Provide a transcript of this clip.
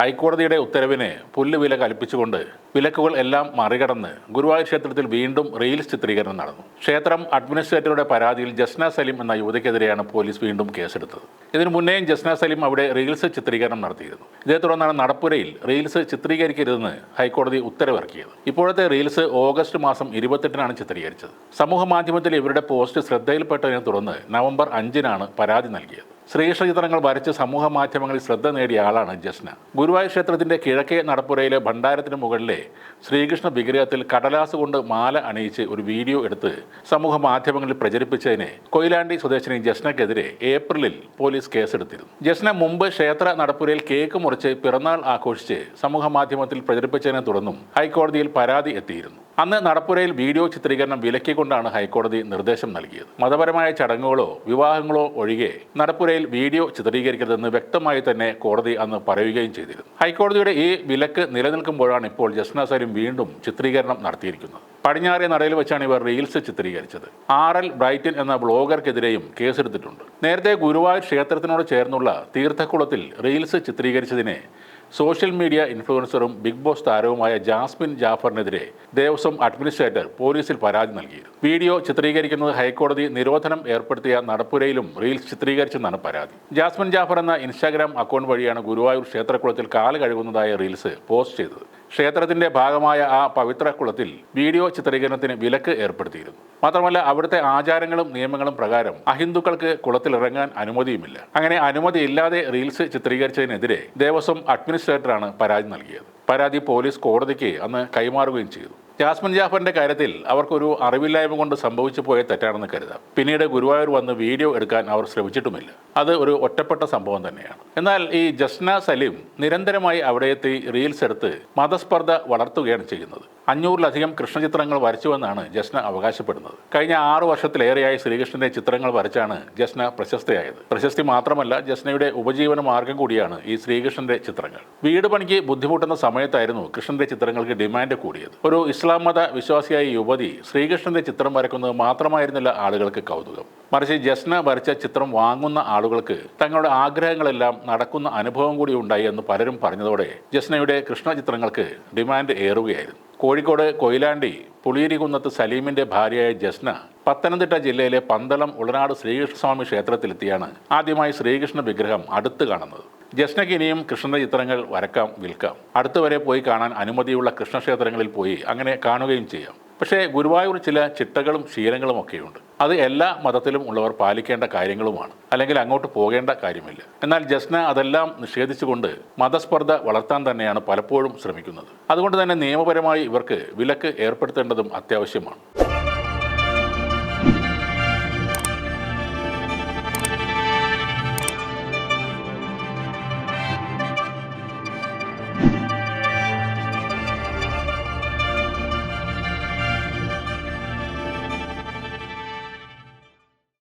ഹൈക്കോടതിയുടെ ഉത്തരവിന് പുല്ലുവില കൽപ്പിച്ചുകൊണ്ട് വിലക്കുകൾ എല്ലാം മറികടന്ന് ഗുരുവായൂർ ക്ഷേത്രത്തിൽ വീണ്ടും റീൽസ് ചിത്രീകരണം നടന്നു. ക്ഷേത്രം അഡ്മിനിസ്ട്രേറ്ററുടെ പരാതിയിൽ ജസ്ന സലീം എന്ന യുവതിക്കെതിരെയാണ് പോലീസ് വീണ്ടും കേസെടുത്തത്. ഇതിനു മുന്നേയും ജസ്ന സലീം അവിടെ റീൽസ് ചിത്രീകരണം നടത്തിയിരുന്നു. ഇതേ തുടർന്നാണ് നടപ്പുരയിൽ റീൽസ് ചിത്രീകരിക്കരുതെന്ന് ഹൈക്കോടതി ഉത്തരവിറക്കിയത്. ഇപ്പോഴത്തെ റീൽസ് ഓഗസ്റ്റ് മാസം ഇരുപത്തെട്ടിനാണ് ചിത്രീകരിച്ചത്. സമൂഹ മാധ്യമത്തിൽ ഇവരുടെ പോസ്റ്റ് ശ്രദ്ധയിൽപ്പെട്ടതിനെ തുടർന്ന് നവംബർ അഞ്ചിനാണ് പരാതി നൽകിയത്. ശ്രീകൃഷ്ണ ചിത്രങ്ങൾ വരച്ച് സമൂഹ മാധ്യമങ്ങളിൽ ശ്രദ്ധ നേടിയ ആളാണ് ജസ്ന. ഗുരുവായൂർ ക്ഷേത്രത്തിന്റെ കിഴക്കേ നടപ്പുരയിലെ ഭണ്ഡാരത്തിന് മുകളിലെ ശ്രീകൃഷ്ണ വിഗ്രഹത്തിൽ കടലാസ് കൊണ്ട് മാല അണിയിച്ച് ഒരു വീഡിയോ എടുത്ത് സമൂഹ മാധ്യമങ്ങളിൽ പ്രചരിപ്പിച്ചതിനെ കൊയിലാണ്ടി സ്വദേശിനി ജസ്നക്കെതിരെ ഏപ്രിലിൽ പോലീസ് കേസെടുത്തിരുന്നു. ജസ്ന മുമ്പ് ക്ഷേത്ര നടപ്പുരയിൽ കേക്ക് മുറിച്ച് പിറന്നാൾ ആഘോഷിച്ച് സമൂഹ മാധ്യമത്തിൽ പ്രചരിപ്പിച്ചതിനെ തുടർന്നും ഹൈക്കോടതിയിൽ പരാതി എത്തിയിരുന്നു. അന്ന് നടപ്പുരയിൽ വീഡിയോ ചിത്രീകരണം വിലക്കിക്കൊണ്ടാണ് ഹൈക്കോടതി നിർദ്ദേശം നൽകിയത്. മതപരമായ ചടങ്ങുകളോ വിവാഹങ്ങളോ ഒഴികെ നടപ്പുരയിൽ വീഡിയോ ചിത്രീകരിക്കരുതെന്ന് വ്യക്തമായി തന്നെ കോടതി അന്ന് പറയുകയും ചെയ്തിരുന്നു. ഹൈക്കോടതിയുടെ ഈ വിലക്ക് നിലനിൽക്കുമ്പോഴാണ് ഇപ്പോൾ ജസ്ന സലീം വീണ്ടും ചിത്രീകരണം നടത്തിയിരിക്കുന്നത്. പടിഞ്ഞാറേ നടയിൽ വെച്ചാണ് ഇവർ റീൽസ് ചിത്രീകരിച്ചത്. ആർ എൽ ബ്രൈറ്റൻ എന്ന ബ്ലോഗർക്കെതിരെയും കേസെടുത്തിട്ടുണ്ട്. നേരത്തെ ഗുരുവായൂർ ക്ഷേത്രത്തിനോട് ചേർന്നുള്ള തീർത്ഥക്കുളത്തിൽ റീൽസ് ചിത്രീകരിച്ചതിനെ സോഷ്യൽ മീഡിയ ഇൻഫ്ലുവൻസറും ബിഗ് ബോസ് താരവുമായ ജാസ്മിൻ ജാഫറിനെതിരെ ദേവസ്വം അഡ്മിനിസ്ട്രേറ്റർ പോലീസിൽ പരാതി നൽകിയിരുന്നു. വീഡിയോ ചിത്രീകരിക്കുന്നത് ഹൈക്കോടതി നിരോധനം ഏർപ്പെടുത്തിയ നടപ്പുരയിലും റീൽസ് ചിത്രീകരിച്ചെന്നാണ് പരാതി. ജാസ്മിൻ ജാഫർ എന്ന ഇൻസ്റ്റാഗ്രാം അക്കൗണ്ട് വഴിയാണ് ഗുരുവായൂർ ക്ഷേത്രക്കുളത്തിൽ കാൽ കഴുകുന്നതായ റീൽസ് പോസ്റ്റ് ചെയ്തത്. ക്ഷേത്രത്തിന്റെ ഭാഗമായ ആ പവിത്ര കുളത്തിൽ വീഡിയോ ചിത്രീകരണത്തിന് വിലക്ക് ഏർപ്പെടുത്തിയിരുന്നു. മാത്രമല്ല അവിടുത്തെ ആചാരങ്ങളും നിയമങ്ങളും പ്രകാരം അഹിന്ദുക്കൾക്ക് കുളത്തിലിറങ്ങാൻ അനുമതിയുമില്ല. അങ്ങനെ അനുമതിയില്ലാതെ റീൽസ് ചിത്രീകരിച്ചതിനെതിരെ ദേവസ്വം അഡ്മിനിസ്ട്രേറ്ററാണ് പരാതി നൽകിയത്. പരാതി പോലീസ് കോടതിക്ക് അന്ന് കൈമാറുകയും ചെയ്തു. ജാസ്മിൻ ജാഫറിന്റെ കാര്യത്തിൽ അവർക്കൊരു അറിവില്ലായ്മ കൊണ്ട് സംഭവിച്ചു പോയ തെറ്റാണെന്ന് കരുതാം. പിന്നീട് ഗുരുവായൂർ വന്ന് വീഡിയോ എടുക്കാൻ അവർ ശ്രമിച്ചിട്ടുമില്ല. അത് ഒരു ഒറ്റപ്പെട്ട സംഭവം തന്നെയാണ്. എന്നാൽ ഈ ജസ്ന സലീം നിരന്തരമായി അവിടെ റീൽസ് എടുത്ത് മതസ്പർദ്ധ വളർത്തുകയാണ് ചെയ്യുന്നത്. അഞ്ഞൂറിലധികം കൃഷ്ണചിത്രങ്ങൾ വരച്ചുവെന്നാണ് ജസ്ന അവകാശപ്പെടുന്നത്. കഴിഞ്ഞ ആറ് വർഷത്തിലേറെയായി ശ്രീകൃഷ്ണന്റെ ചിത്രങ്ങൾ വരച്ചാണ് ജസ്ന പ്രശസ്തയായത്. പ്രശസ്തി മാത്രമല്ല ജസ്നയുടെ ഉപജീവന മാർഗം കൂടിയാണ് ഈ ശ്രീകൃഷ്ണന്റെ ചിത്രങ്ങൾ. വീട് പണിക്ക് ബുദ്ധിമുട്ടുന്ന സമയത്തായിരുന്നു കൃഷ്ണന്റെ ചിത്രങ്ങൾക്ക് ഡിമാൻഡ് കൂടിയത്. ഒരു ഇസ്ലാം മത വിശ്വാസിയായ യുവതി ശ്രീകൃഷ്ണന്റെ ചിത്രം വരക്കുന്നത് മാത്രമായിരുന്നില്ല ആളുകൾക്ക് കൗതുകം. മറിച്ച് ജസ്ന വരച്ച ചിത്രം വാങ്ങുന്ന ആളുകൾക്ക് തങ്ങളുടെ ആഗ്രഹങ്ങളെല്ലാം നടക്കുന്ന അനുഭവം കൂടി ഉണ്ടായി എന്ന് പലരും പറഞ്ഞതോടെ ജസ്നയുടെ കൃഷ്ണ ചിത്രങ്ങൾക്ക് ഡിമാൻഡ് ഏറുകയായിരുന്നു. കോഴിക്കോട് കൊയിലാണ്ടി പുളിയരികുന്നത്ത് സലീമിന്റെ ഭാര്യയായ ജസ്ന പത്തനംതിട്ട ജില്ലയിലെ പന്തളം ഉളനാട് ശ്രീകൃഷ്ണസ്വാമി ക്ഷേത്രത്തിലെത്തിയാണ് ആദ്യമായി ശ്രീകൃഷ്ണ വിഗ്രഹം അടുത്ത് കാണുന്നത്. ജസ്നയ്ക്ക് ഇനിയും കൃഷ്ണന്റെ ചിത്രങ്ങൾ വരക്കാം വിൽക്കാം. അടുത്തുവരെ പോയി കാണാൻ അനുമതിയുള്ള കൃഷ്ണക്ഷേത്രങ്ങളിൽ പോയി അങ്ങനെ കാണുകയും ചെയ്യാം. പക്ഷേ ഗുരുവായൂർ ചില ചിട്ടകളും ശീലങ്ങളും ഒക്കെയുണ്ട്. അത് എല്ലാ മതത്തിലും ഉള്ളവർ പാലിക്കേണ്ട കാര്യങ്ങളുമാണ്. അല്ലെങ്കിൽ അങ്ങോട്ട് പോകേണ്ട കാര്യമില്ല. എന്നാൽ ജസ്ന അതെല്ലാം നിഷേധിച്ചുകൊണ്ട് മതസ്പർദ്ധ വളർത്താൻ തന്നെയാണ് പലപ്പോഴും ശ്രമിക്കുന്നത്. അതുകൊണ്ട് തന്നെ നിയമപരമായി ഇവർക്ക് വിലക്ക് ഏർപ്പെടുത്തേണ്ടതും അത്യാവശ്യമാണ്.